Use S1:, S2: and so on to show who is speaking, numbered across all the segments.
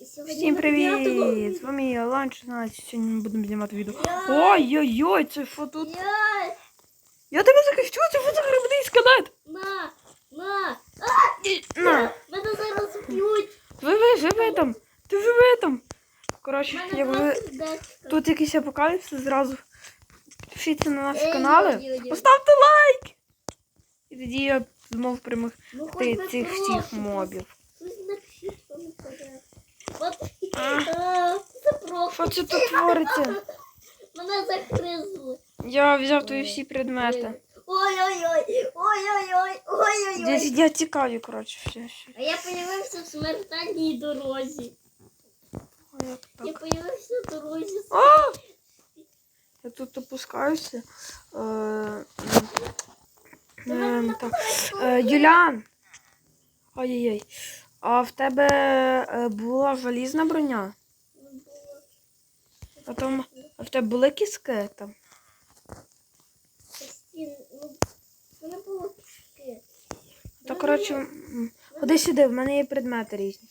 S1: Всім привіт! З вами я Лан 16. Сьогодні ми будемо знімати відео. Ой-ой-ой, це що тут?
S2: Я...
S1: Тебе захищу, це що за грибний скелет?
S2: На, на,
S1: На,
S2: мене зараз б'ють.
S1: живи, живи там. Ти живи там. Коротше,
S2: Мене
S1: як ви
S2: два сердечка.
S1: тут якийсь апокаліпсис, зразу підпишіться на наші
S2: Ей,
S1: канали, поставте лайк! І тоді я змог перемогти
S2: Ну,
S1: цих всіх мобів.
S2: Напишіть в коментарях.
S1: Що це тут твориться?
S2: Мене загризли.
S1: Я взяв твої всі предмети.
S2: Ой-ой-ой, ой-ой-ой, ой-ой-ой.
S1: Я цікаві, коротше, все. все.
S2: А я появився в смертельній дорозі.
S1: Ой, як так.
S2: Я появився в дорозі.
S1: А! Я тут опускаюся. Е, ем, так. Е, Юлян. Ой-ой-ой. А в тебе е, була залізна броня? А там а в тебе були кіски там?
S2: Постійно, в мене було кишки.
S1: То коротше, ходи сюди, в мене є предмети різні.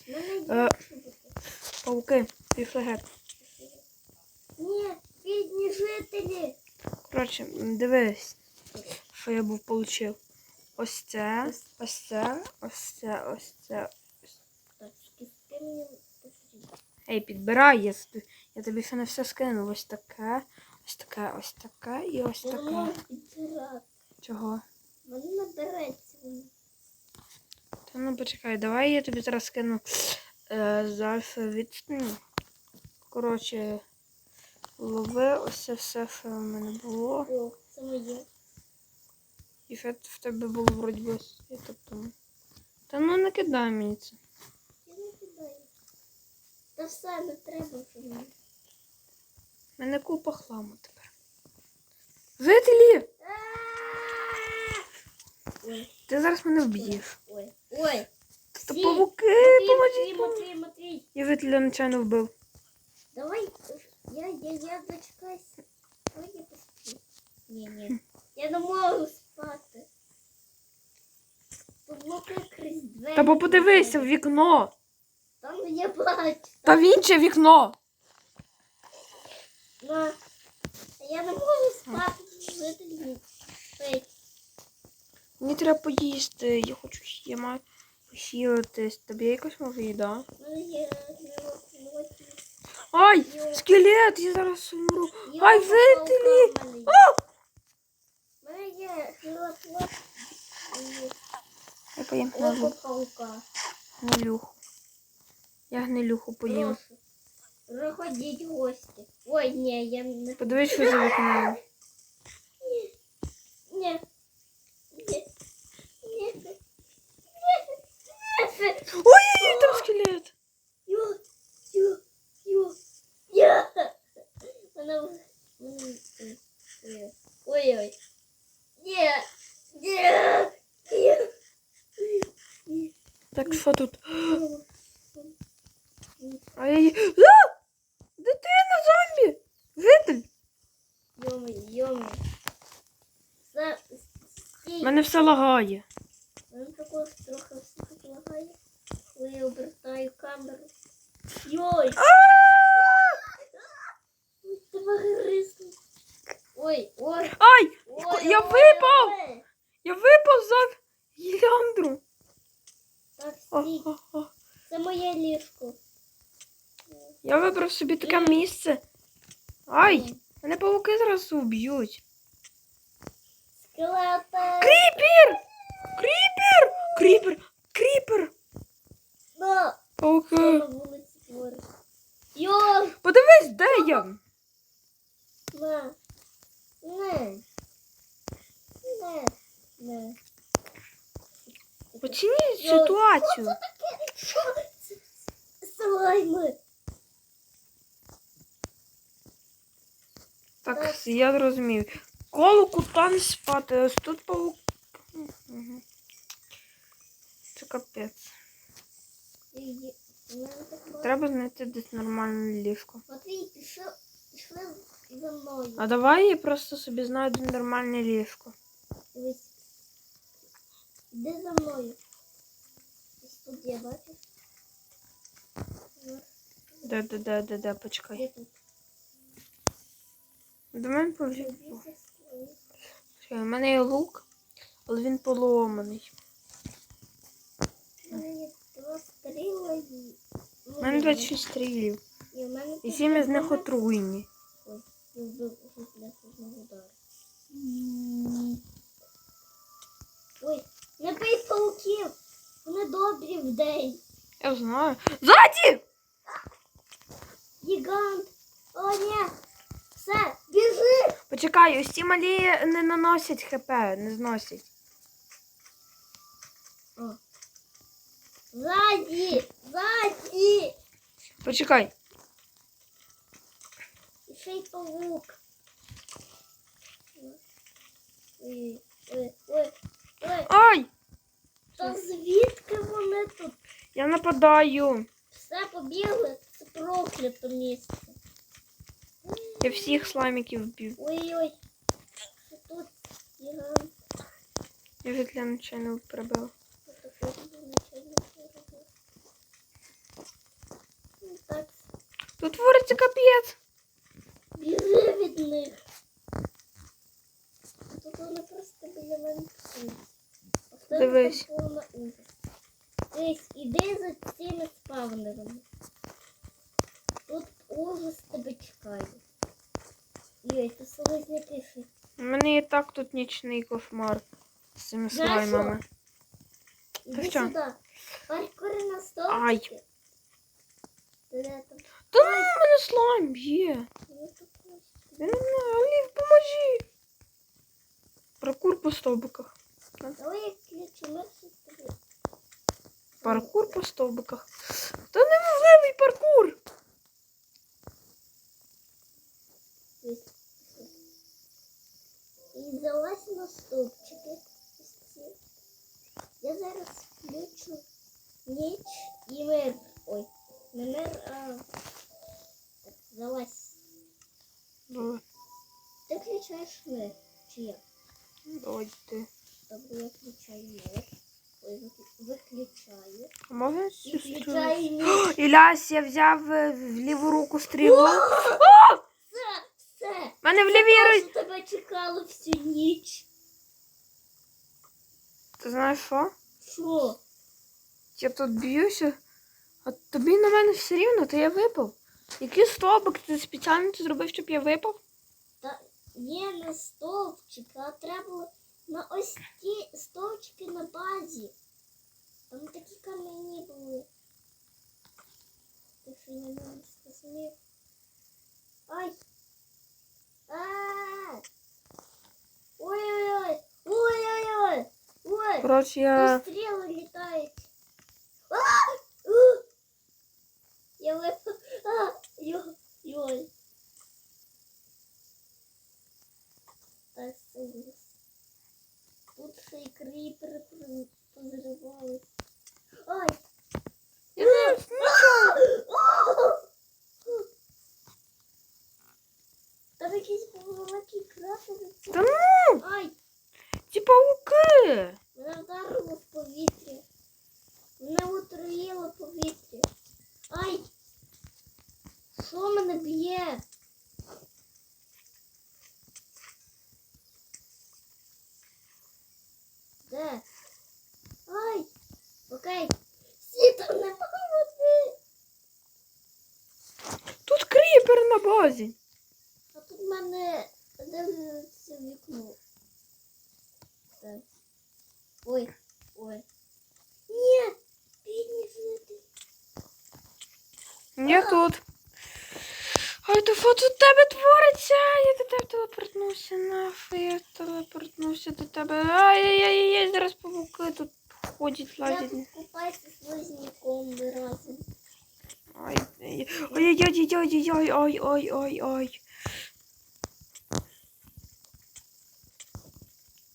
S1: Е. Пауки, пішли геть.
S2: Ні, бідні жителі.
S1: Коротше, дивись, що я був получив. Ось це, ось це, ось це, ось це.
S2: Мені.
S1: Ей, підбирай, я, я тобі ще не все скину. Ось таке, ось таке, ось таке і ось таке. Чого?
S2: Вони набереться.
S1: Та ну почекай, давай я тобі зараз скину е, з відстані. Коротше, лови ось це все, що в мене було.
S2: О, це моє.
S1: І ще в тебе було вроді би. Тобто. Та ну не кидай мені це.
S2: Та все, не треба вже мені.
S1: В мене купа хламу тепер. Жителі!
S2: Ой,
S1: Ти зараз мене вб'єш.
S2: ой, ой.
S1: Та
S2: Всі,
S1: павуки,
S2: Матвій,
S1: поможіть!
S2: Матвій, Матвій.
S1: Я жителя нечайно вбив.
S2: Давай, я, я, я дочекайся. Давай я посплю. Ні, ні. Я не можу спати. Поблокуй крізь двері.
S1: Та бо подивися в вікно.
S2: Там я.
S1: Та в інше вікно.
S2: На. Я не можу спати.
S1: Мені треба поїсти. Я хочу, я маю похилитись. Тобі якось може їда?
S2: Ну, не.
S1: Ай! Скелет! Я зараз умру. Ай,
S2: Його
S1: жителі!
S2: паука в мене є.
S1: А!
S2: В мене є хилоплот і
S1: Я поїм
S2: паука.
S1: гнилюху. Я гнилюху поїм.
S2: Прошу. Проходіть гості. Ой, ні, я не...
S1: Подивись, що за вікном.
S2: Ні. Ні. Ні. Ні. Ні.
S1: Ой-ой-ой, там скелет!
S2: Йо. Йо. Йо. Я. Вона... Ой, Ой-ой. Ні. Ні. Ні.
S1: Так що тут?
S2: Ні.
S1: Ай-яй. А! Дитина зомбі! Житель!
S2: Йоми, йоми. Це... Стій.
S1: У мене все лагає.
S2: Мене також трохи все тут лагає, коли я обертаю камеру. Йой! Ой, Тебе гризли. Ой, ой,
S1: Ай!
S2: ой.
S1: Я
S2: ой,
S1: випав!
S2: ой.
S1: Я випав за гіляндру.
S2: Так,
S1: О, о, о.
S2: Це моє ліжко.
S1: Я вибрав собі таке місце. Ай! Мене павуки зараз уб'ють.
S2: Скелети!
S1: Кріпер! Кріпер! Кріпер! Кріпер!
S2: На!
S1: Пауки! Подивись, де я?
S2: На! Не! Не! Не!
S1: Оцініть ситуацію.
S2: таке? Що це? Слайми!
S1: Так, я зрозумів. Коло кута не спати. Ось тут паук. Мгм. Це капець.
S2: І- у мене так багато.
S1: Треба знайти десь нормальне ліжко.
S2: Матвій, пішли, пішли за мною.
S1: А давай я просто собі знайду нормальне ліжко.
S2: Дивись. Іди за мною. Ось тут я
S1: де, де, почекай. До мене. Чекай, У мене є лук, але він поломаний.
S2: У мене є два стріла і...
S1: У мене 26 стрілів.
S2: І мене
S1: І 7 із них
S2: 12.
S1: отруєні.
S2: Ой, я вбив одного удару. Ой, не бий пауків! Вони добрі в день.
S1: Я знаю. Ззаді!
S2: Гігант! О, ні! Все, біжи!
S1: Почекай, ці малі не наносять хп, не зносять.
S2: О. Ззаді! Ззаді!
S1: Почекай.
S2: І ще й павук. Ой, ой, ой, ой.
S1: Ай!
S2: Та звідки вони тут?
S1: Я нападаю.
S2: Все побігли, це проклято місце.
S1: Я всіх слаймиків вбив.
S2: Ой-ой. Тут гігант?
S1: Я вже для нечайно прибив.
S2: Ну
S1: Тут твориться капець.
S2: біжи від них. Тут вони просто біля мене псують. А в тебе
S1: Дивись.
S2: Дивись, іди за цими спавнерами. Тут ужас тебе чекає. Йой, ти слизняки ще
S1: У мене і так тут нічний кошмар з цими
S2: Знаєш
S1: слаймами.
S2: Іди
S1: що?
S2: сюди. Паркури на столчики.
S1: Ай.
S2: Де там?
S1: Та ну, у мене слайм б'є.
S2: Ну, тут ось.
S1: Я не знаю, Олів, поможи. Паркур по стовбиках.
S2: Давай я ключу мерси тобі.
S1: Паркур по стовбиках. Та неможливий паркур.
S2: Ось. І залазь на стовпчики. Ось ці. Я зараз включу ніч і мир. Ой, не мир, а так, залазь.
S1: Давай,
S2: Ти включаєш мир. Чи я?
S1: давай ти.
S2: Добре, я включаю мир. Ой, вик- виключаю.
S1: А можна
S2: І
S1: цю стрілу?
S2: включаю ніч.
S1: Ілясь, я взяв е, в ліву руку стрілу.
S2: Все, все.
S1: Мене в лівій руці.
S2: Тебе чекало всю ніч?
S1: Ти знаєш що?
S2: Що?
S1: Я тут б'юся, а тобі на мене все рівно, то я випав. Який стовбик ти спеціально це зробив, щоб я випав?
S2: Та є не стовпчики, а треба на ось ті стовпчики на базі. Там такі камені були. Якщо не дивитися самі. Ой! Ой-ой-ой! Ой-ой-ой! Ой!
S1: Короче, я...
S2: Стріли літають. Я випав. Йой! Тут ще й кріпер позривались. Ой!
S1: Я не-
S2: Там якісь великі крапери.
S1: Та ну!
S2: Ай!
S1: Ті пауки!
S2: Мене вдарило в повітря. Мене отруїло повітря. Ай! Що мене б'є? Де? Ай! Окей.
S1: Тут кріпер на базі.
S2: А тут в мене дивиться вікно. Так. Ой, ой. Ні! Бідні жителі.
S1: Я тут. Ай, то тут тебе твориться? Я до тебе телепортнуся, нахуй, я телепортнуся до тебе. Ай-яй-яй, зараз павуки тут
S2: Ходит
S1: лазить.
S2: Я покупаюся з возняком разом.
S1: Ай, ай-яй-яй-яй-яй-ай-ай-ай-ай.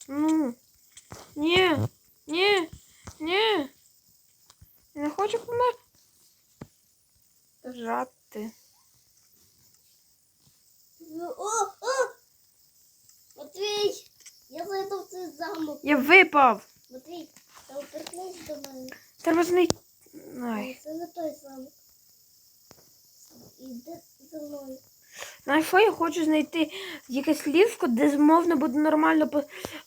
S1: Ну. Ні, ні, ні. Не хочу померти. Жати.
S2: ты о! Матвій! Я зайду в цей.
S1: Я випав!
S2: До мене.
S1: Треба знайти. Ай.
S2: Це не той замок.
S1: Знаєш що, я хочу знайти якесь ліжко, де змовно буде нормально по-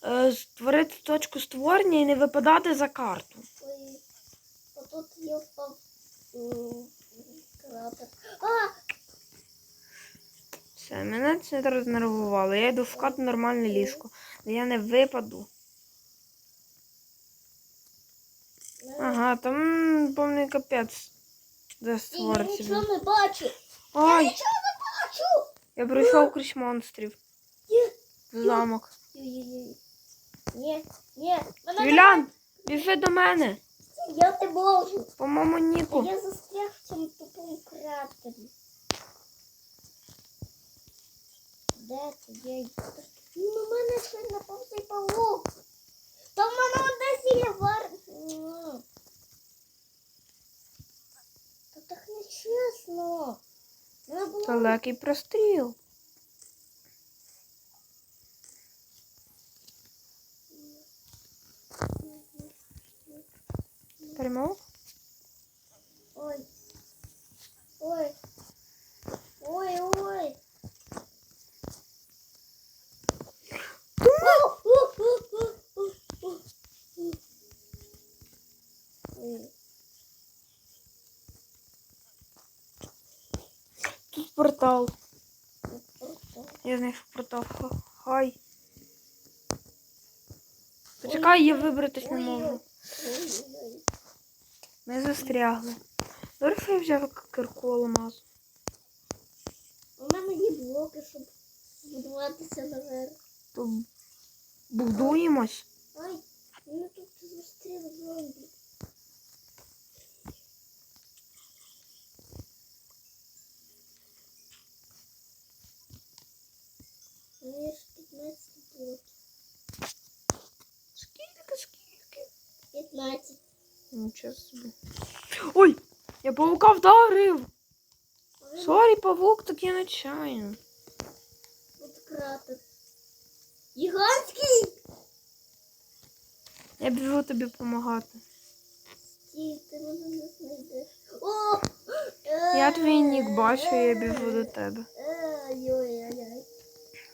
S1: е, створити точку створення і не випадати за карту.
S2: Ой, отут я впав м, кратер. А,
S1: Все, мене це рознервувало. Я йду шукати нормальне ліжко, де я не випаду.
S2: не-
S1: Ага, там повний капець. Де
S2: я
S1: створиться.
S2: нічого не бачу. Я нічого не бачу.
S1: я прийшов крізь монстрів.
S2: Ні,
S1: В замок.
S2: Ой-ой-ой. Ні,
S1: Юлян, біжи до мене.
S2: я не можу.
S1: По моєму ніку.
S2: Я застряг в цьому тупому кратері. Де ти? Я... й- Ну, на мене ще напав цей павук. Та в мене одне сіля вар... М. Та так нечесно. Треба було...
S1: Далекий простріл. Перемог?
S2: Ой. Ой. Ой, ой. Ой.
S1: Тут портал.
S2: Просто.
S1: Я знайшов портал. Ха- Хай. Почекай, я вибратись не можу. Ми застрягли. Добре, що я взяв кирку алмаз.
S2: У мене є блоки, щоб збудуватися наверх.
S1: То будуємось.
S2: Ай, мене тут зустрів зомбі. Мені ж 15 блоків.
S1: Скільки, скільки?
S2: 15.
S1: Нічого собі. Ой! Я паука вдарив! Сорі, павук, так я нечаянно.
S2: Тут кратер. Гігантський!
S1: Я біжу тобі допомагати.
S2: Стій, ти мене не знайдеш. О!
S1: Я твій нік бачу, я біжу до тебе.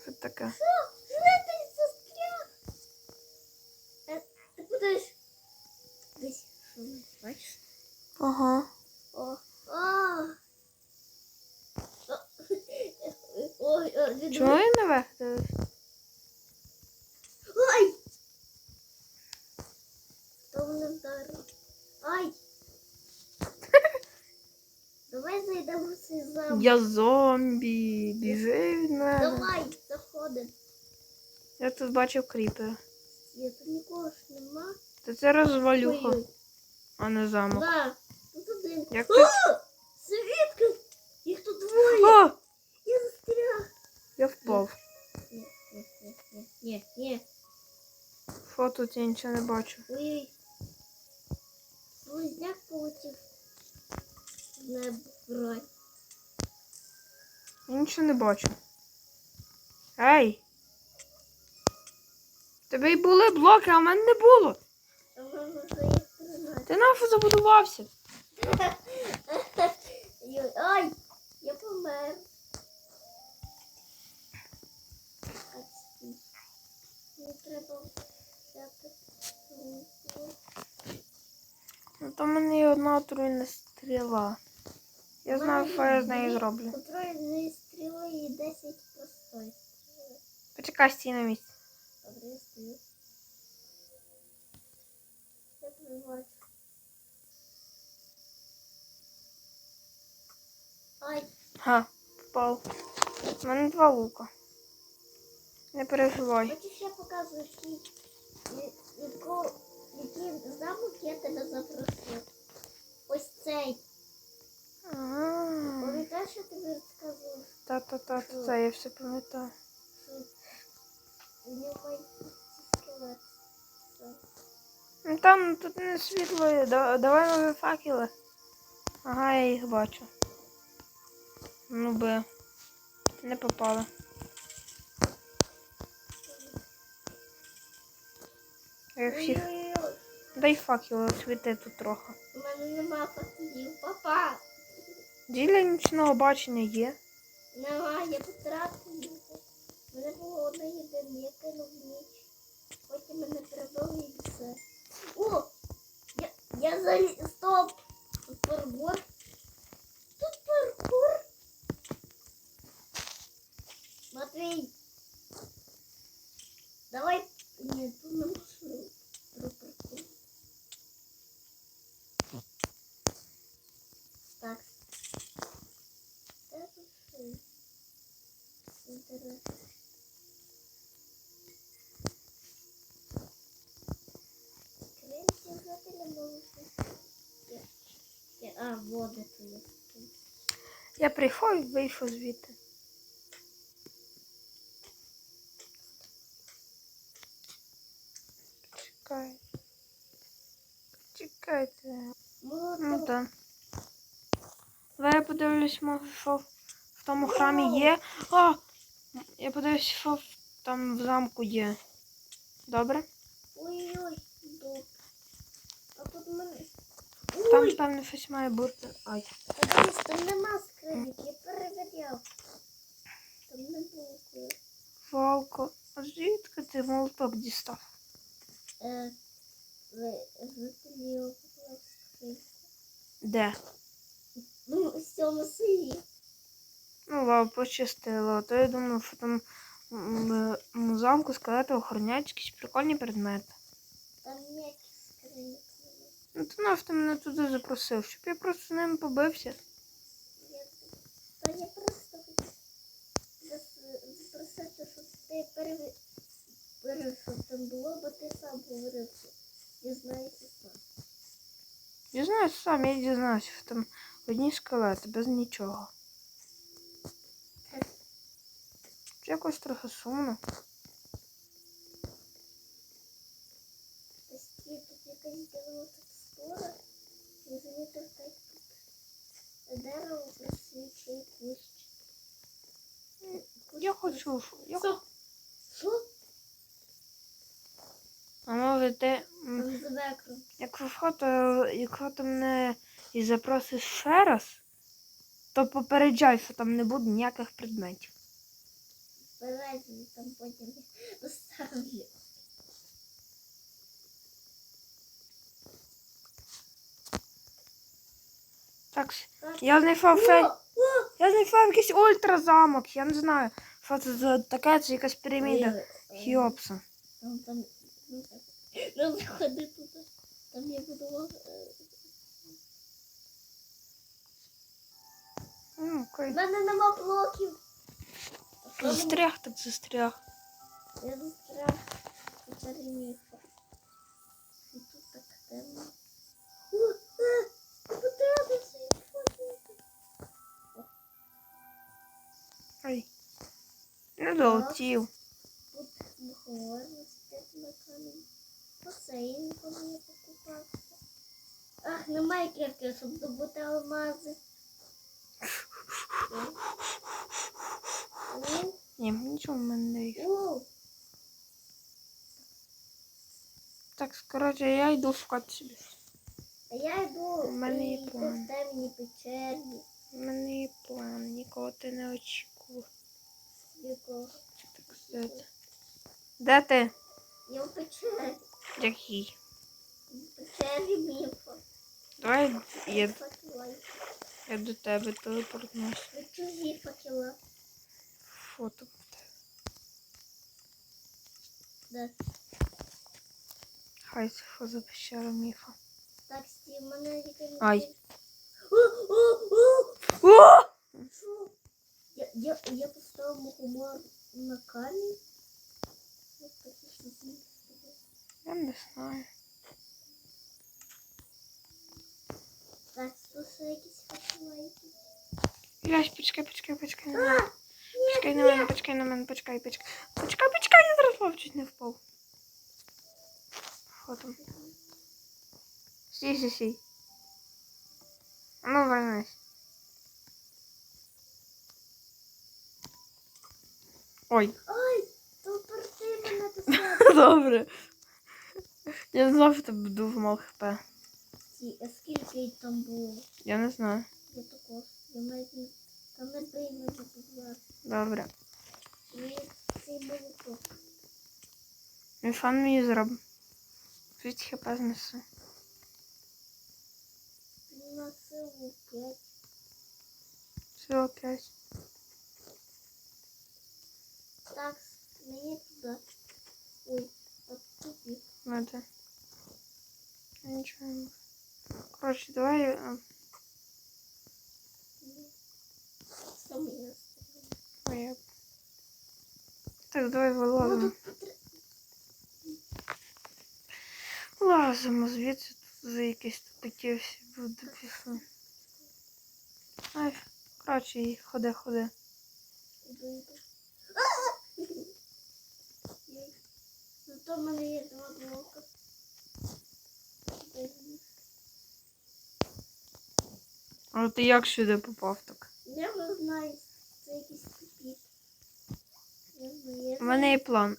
S1: Що таке?
S2: Що? Де ти застряг? Е, Ти кудись? Десь. Що, бачиш?
S1: Ага.
S2: О, а. Ой, ой, ой,
S1: Чого я не виходив?
S2: Ай! Хто мене вдарив? Ай! Давай зайдемо цей замок.
S1: Я зомбі. Біжи від мене.
S2: Давай, заходимо.
S1: Я тут бачив кріпера.
S2: Я тут нікого ж нема.
S1: Та це розвалюха, а не замок.
S2: Да.
S1: Як ти?
S2: Свідки! Їх тут двоє!
S1: О!
S2: Я застряг!
S1: Я впав.
S2: Ні, ні, ні, ні, ні, ні.
S1: Що тут я нічого не бачу.
S2: Ой. Слизняк полетів. в Небо брать.
S1: Я нічого не бачу. Ей! Тебе й були блоки, а в мене не було. Ти нафу забудувався.
S2: Ай! Я помер. Не треба взяти.
S1: Ну то в мене є одна отруйна стріла. Я знаю, що я з нею зроблю.
S2: Отруєної стріли і 10 простої стріли.
S1: Почекай стій на місці. Лука. Не переживай.
S2: бачиш, я показую, який, замок я тебе запросив. Ось цей. Пам'ятаєш, я тобі розказував,
S1: Та-та-та, це я все пам'ятаю. Ну там тут не світло є. Давай може факели. Ага, я їх бачу. Ну би. Не попали. Я всіх. Дай факели освіти тут трохи.
S2: у мене нема факелів. Папа.
S1: Діля нічного бачення є.
S2: Нема, я потратив його. У мене було одне єдине, я кинув ніч. Потім мене передали і все. О! Я, я заліз. Стоп! Тут паркур. Тут паркур. Матвій. Давай. Ні, тут. Про паркур. Так. Жителя можуть. А, води тут.
S1: Я і вийшов звідти. Чекайте. Ну так. Давай я подивлюсь, що в тому храмі є. А! Я подивлюсь, що там в замку є. Добре?
S2: Ой-ой.
S1: Там, певно, щось має бути. Ай.
S2: там нема скриньок, я перевіряв. Там не було.
S1: Волко. А звідки ти молоток дістав?
S2: Е, ви, скриньку.
S1: Де?
S2: Ну, в цьому селі.
S1: Ну, ладно, пощастило. То я думав, що там м, м, замку скелети охороняють якісь прикольні предмети.
S2: Там скриньок немає.
S1: Ну, то ти мене туди запросив, щоб я просто з ним побився.
S2: Я, та я просто запросити, щоб ти перевірив, що там було, бо ти сам говорив, що дізнаєшся сам.
S1: Дізнаюсь сам, я дізнаюся, що там одні скелети, без нічого. Якось трохи сумно.
S2: Ось ті тут якась дивна текстура. Я замітив так тут дерево присвічує кущ.
S1: Я хочу. Я...
S2: Що? Що?
S1: А
S2: векром.
S1: Якщо ти мене і запросиш ще раз, то попереджай, що там не буде ніяких предметів.
S2: Березні там потім доставлю.
S1: Так, я знайшов ще. Я знайшов якийсь ультразамок, я не знаю, що це за таке, це якась піраміда Хіопса.
S2: Там, там, ну так. Ну, заходи туди. Там я будував. е,
S1: Ну,
S2: У
S1: окей.
S2: мене нема блоків.
S1: Застряг так застряг.
S2: Я застряг у переміфа. І тут так темно. Е.
S1: Ой. Не долетів.
S2: Тут на камінь. Басейн, коли я покупався. Ах, немає кірки, щоб добути алмази. О,
S1: Ні, нічого в мене не вийшло. Так, коротше, я йду шукати собі.
S2: А я йду
S1: У мене є
S2: і
S1: план.
S2: темній печері.
S1: У мене є план, нікого ти не очікував.
S2: Якого?
S1: Так сказати. Де ти?
S2: Я в печері.
S1: Який?
S2: В печері міфа.
S1: Давай я, я до тебе телепортнусь.
S2: Ви чужі факела.
S1: Фото.
S2: Да.
S1: Хай це що за пещера міфа.
S2: Так, Стів, мене який
S1: Ай.
S2: О? Я, я, я поставив мухомор на камінь. Як такі що звідси?
S1: Я не знаю.
S2: Так, якісь факела якісь.
S1: Почекай, почекай, почекай на
S2: А!
S1: мене. Почекай на мене, почекай на мене, почекай, почекай. Почекай, почекай, я зараз впав, не впав. Стій, стій, стій. А Ну, вернись. Ой,
S2: Ой,
S1: добре. Я знав, що тебе буду мав хп.
S2: А скільки там було?
S1: Я не знаю.
S2: Я також. Я навіть не Та не прийме на.
S1: Добре.
S2: І цей молоток.
S1: Він фан мені зробить. Звідки хп знесе.
S2: На силу 5.
S1: Все опять.
S2: Так, мені туди. Ой, от туди.
S1: Надо. Не можу. Давай.
S2: я.
S1: ой, Так, давай вилазимо. Лазимо звідси тут за якісь такі всі буде пішли. Ай, коротше, і ходи, ходи.
S2: Іду, іду. А! Єй. Зато в мене є два блока. Дай мені.
S1: А ти як сюди попав так?
S2: Я не знаю, це якийсь тупік.
S1: У мене є план.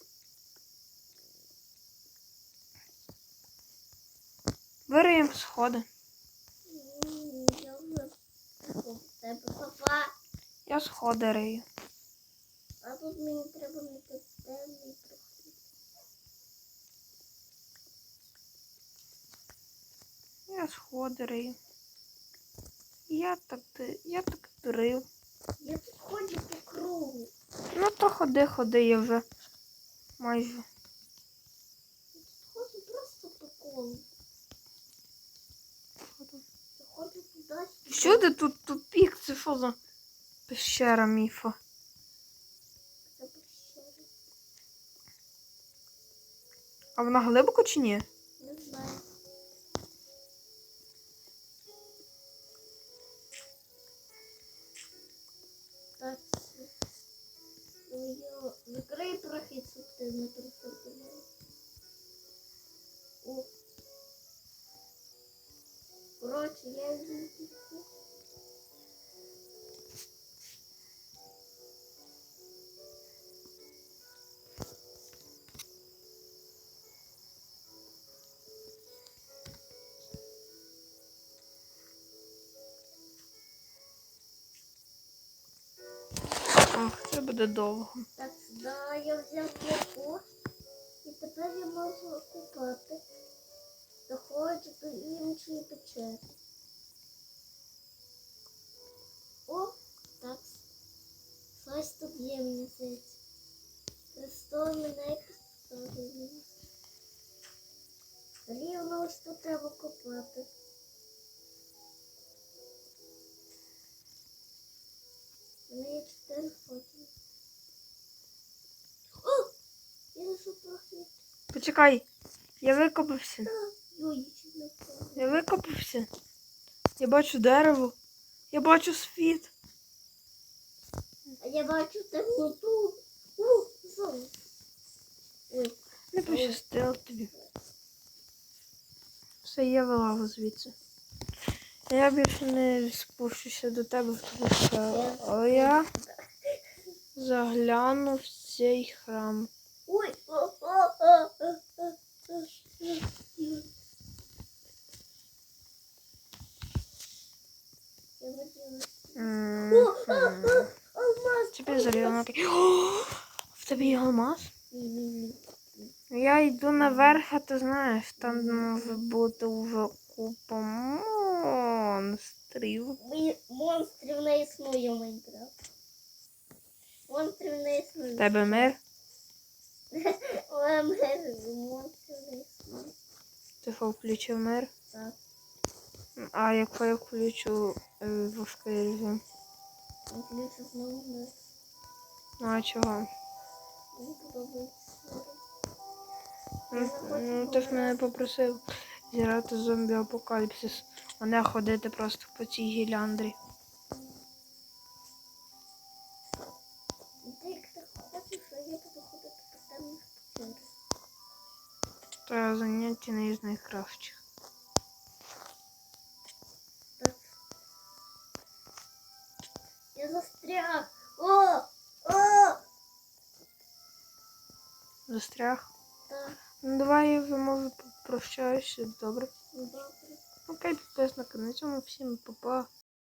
S1: Вириємо сходи.
S2: Я
S1: сходи рию.
S2: А тут мені треба не темний прохід.
S1: Я сходи рию. Я так, я так рив.
S2: Я тут ходжу по кругу.
S1: Ну то ходи, ходи, я вже майже.
S2: Я тут ходжу просто по колу. Я ходжу туди.
S1: Всюди тут тупік, це що за пещера міфа?
S2: Це пещера.
S1: А вона глибоко чи ні?
S2: Ти не приходила. О. Коротше, я йду
S1: буде довго.
S2: Так, да, я взяв блоку. І тепер я можу купати. Доходжу до іншої печери. О, так. Щось тут є, мені здається. Христос мене поставив. Рівно ось тут треба мене є чотири фото. О! Я знайшов прохід.
S1: Почекай, я викопався. Я викопався. Я бачу дерево. Я бачу світ.
S2: А я бачу темноту. У, золото. Ой,
S1: Не пощастило тобі. Все, я вилазу звідси. Я більше не спущуся до тебе, тому що я загляну в цей храм.
S2: ой,
S1: залізно. О, В тебе є алмаз? Я йду наверх, а ти знаєш, там може бути вже купа монстрів.
S2: Монстрів не існує в Майнкрафт. Не
S1: В тебе мир?
S2: Але ми- монстрів не.
S1: Ти що включив мир?
S2: Так.
S1: А якщо я включу е, важкий режим?
S2: Він ключ знову не
S1: Ну а чого?
S2: мені подобається.
S1: Ну, ну ти ж мене попросив зіграти зомбі апокаліпсис, а не ходити просто по цій гіляндрі. Та заняття не із найкращих.
S2: Я застряг. О! О!
S1: Застряг.
S2: Так,
S1: Ну давай я може попрощаюся, добре.
S2: ну добре.
S1: Окей, підписники, на цьому всім па-па.